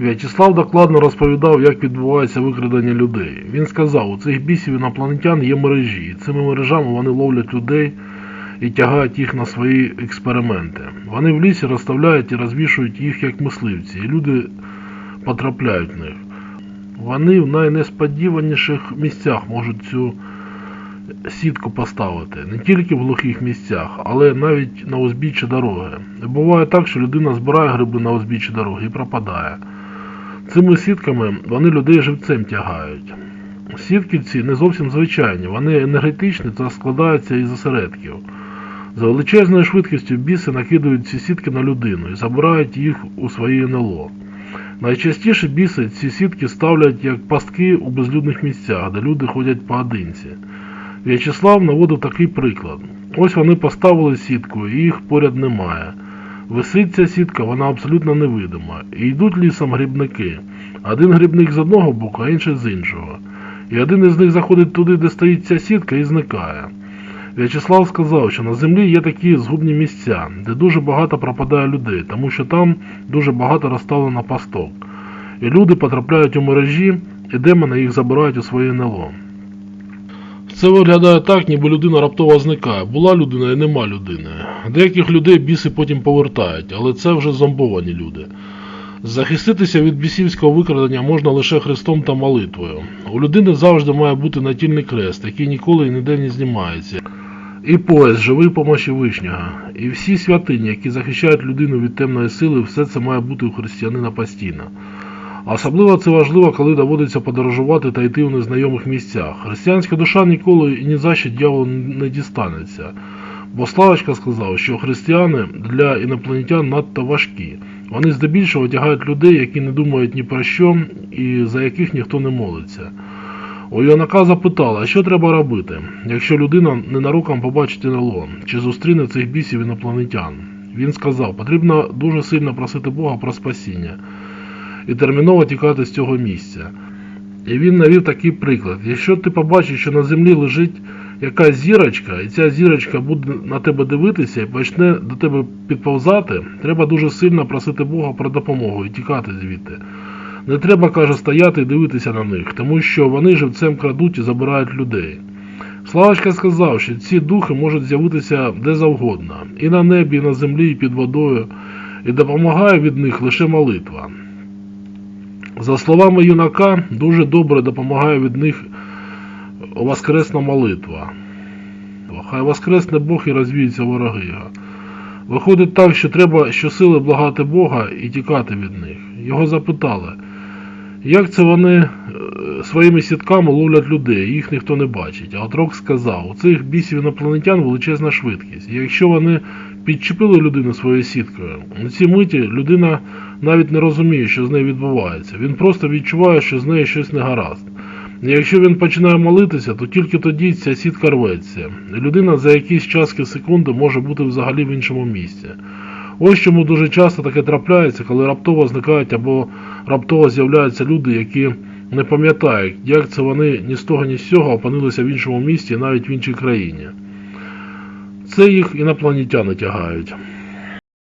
В'ячеслав докладно розповідав, як відбувається викрадення людей. Він сказав, у цих бісів інопланетян є мережі, і цими мережами вони ловлять людей і тягають їх на свої експерименти. Вони в лісі розставляють і розвішують їх як мисливці, і люди потрапляють в них. Вони в найнесподіваніших місцях можуть цю сітку поставити, не тільки в глухих місцях, але навіть на узбіччі дороги. Буває так, що людина збирає гриби на узбіччі дороги і пропадає. Цими сітками вони людей живцем тягають. Сітки ці не зовсім звичайні, вони енергетичні та складаються із осередків. За величезною швидкістю біси накидують ці сітки на людину і забирають їх у своє НЛО. Найчастіше біси ці сітки ставлять як пастки у безлюдних місцях, де люди ходять поодинці. В'ячеслав наводив такий приклад. Ось вони поставили сітку, і їх поряд немає. Висить ця сітка, вона абсолютно невидима. І йдуть лісом грибники. Один грибник з одного боку, а інший з іншого. І один із них заходить туди, де стоїть ця сітка, і зникає. В'ячеслав сказав, що на землі є такі згубні місця, де дуже багато пропадає людей, тому що там дуже багато розставлено пасток. І люди потрапляють у мережі, і демони їх забирають у своє НЛО. Це виглядає так, ніби людина раптово зникає. Була людина і нема людини. Деяких людей біси потім повертають, але це вже зомбовані люди. Захиститися від бісівського викрадення можна лише хрестом та молитвою. У людини завжди має бути натільний крест, який ніколи і ніде не знімається. І пояс живий помощі вишнього. І всі святині, які захищають людину від темної сили, все це має бути у християнина постійно. Особливо це важливо, коли доводиться подорожувати та йти у незнайомих місцях. Християнська душа ніколи і ні за що дьяволу не дістанеться. Бо Славочка сказав, що християни для інопланетян надто важкі. Вони здебільшого одягають людей, які не думають ні про що і за яких ніхто не молиться. У юнака запитала, що треба робити, якщо людина ненароком побачить НЛО, чи зустріне цих бісів інопланетян. Він сказав, потрібно дуже сильно просити Бога про спасіння і терміново тікати з цього місця. І він навів такий приклад. Якщо ти побачиш, що на землі лежить якась зірочка, і ця зірочка буде на тебе дивитися і почне до тебе підповзати, треба дуже сильно просити Бога про допомогу і тікати звідти. Не треба, каже, стояти і дивитися на них, тому що вони живцем крадуть і забирають людей. Славочка сказав, що ці духи можуть з'явитися де завгодно, і на небі, і на землі, і під водою, і допомагає від них лише молитва. За словами юнака, дуже добре допомагає від них воскресна молитва. Хай воскресне Бог і розвіються вороги його. Виходить так, що треба щосили благати Бога і тікати від них. Його запитали, як це вони е, своїми сітками ловлять людей, їх ніхто не бачить. А отрок сказав, у цих бісів інопланетян величезна швидкість. І якщо вони підчепили людину своєю сіткою, на цій миті людина навіть не розуміє, що з нею відбувається. Він просто відчуває, що з нею щось не гаразд. Якщо він починає молитися, то тільки тоді ця сітка рветься. Людина за якісь частки секунди може бути взагалі в іншому місці. Ось чому дуже часто таке трапляється, коли раптово зникають або раптово з'являються люди, які не пам'ятають, як це вони ні з того, ні з цього опинилися в іншому місті, навіть в іншій країні. Це їх інопланетяни тягають.